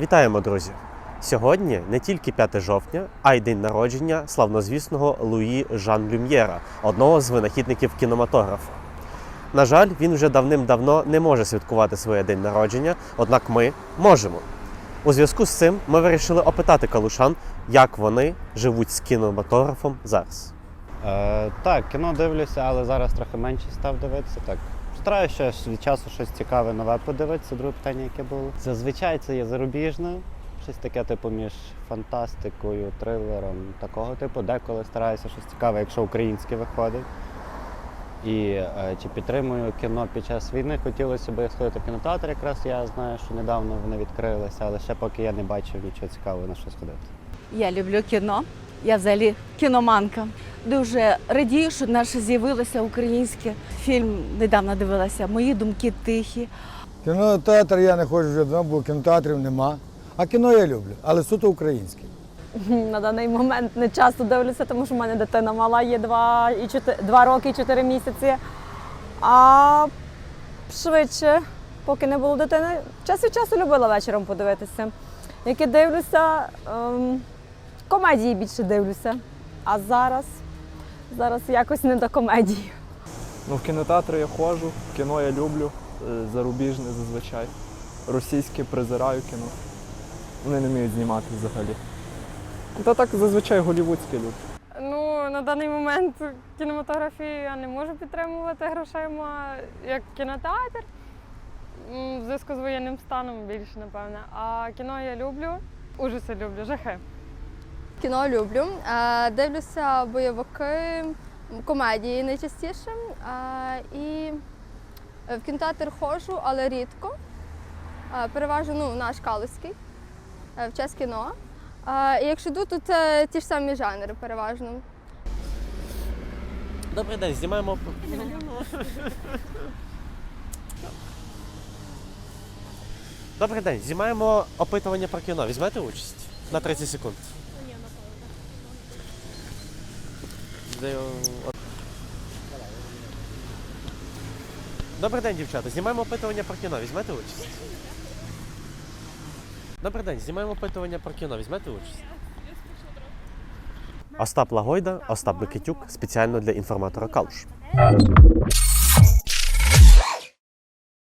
Вітаємо, друзі! Сьогодні не тільки 5 жовтня, а й день народження славнозвісного Луї Жан Люм'єра, одного з винахідників кінематографа. На жаль, він вже давним-давно не може святкувати своє день народження, однак ми можемо. У зв'язку з цим ми вирішили опитати калушан, як вони живуть з кінематографом зараз. Е, так, кіно дивлюся, але зараз трохи менше став дивитися. Так. Стараюся ще від часу щось цікаве нове подивитися, друге питання, яке було. Зазвичай це є зарубіжне, щось таке, типу, між фантастикою, трилером, такого типу. Деколи стараюся щось цікаве, якщо українське виходить. І е, чи підтримую кіно під час війни, хотілося б сходити в кінотеатр, якраз я знаю, що недавно вони відкрилися, але ще поки я не бачив нічого цікавого на що сходити. Я люблю кіно. Я взагалі кіноманка. Дуже радію, що наше з'явилося українське. Фільм недавно дивилася. Мої думки тихі. Кінотеатр я не ходжу вже давно, бо кінотеатрів нема. А кіно я люблю, але суто українське. На даний момент не часто дивлюся, тому що в мене дитина мала є 2, і 4, 2 роки і 4 місяці. А швидше, поки не було дитини, час від часу любила вечором подивитися. Які дивлюся, ем, комедії більше дивлюся. А зараз, зараз якось не до комедії. Ну, в кінотеатри я ходжу, кіно я люблю, е, зарубіжне зазвичай. Російське презираю кіно. Вони не вміють знімати взагалі. Та так зазвичай голівудське люблю. Ну, на даний момент кінематографію я не можу підтримувати грошима як кінотеатр. В зв'язку з воєнним станом більше, напевне. А кіно я люблю, ужаси люблю, жахи. Кіно люблю. Е, Дивлюся бойовики, комедії найчастіше. Е, І в кінотеатр ходжу, але рідко. Е, Переважно ну, наш Калузький, е, в час кіно. Е, І якщо йду, то це ті ж самі жанри переважно. Добрий день, знімаємо. Добрий день, знімаємо опитування про кіно. Візьмете участь? На 30 секунд. Добрий день, дівчата. Знімаємо опитування про кіно. Візьмете участь? Добрий день, знімаємо опитування про кіно. Візьмете участь? Остап Лагойда, Остап Микитюк спеціально для інформатора Калуш.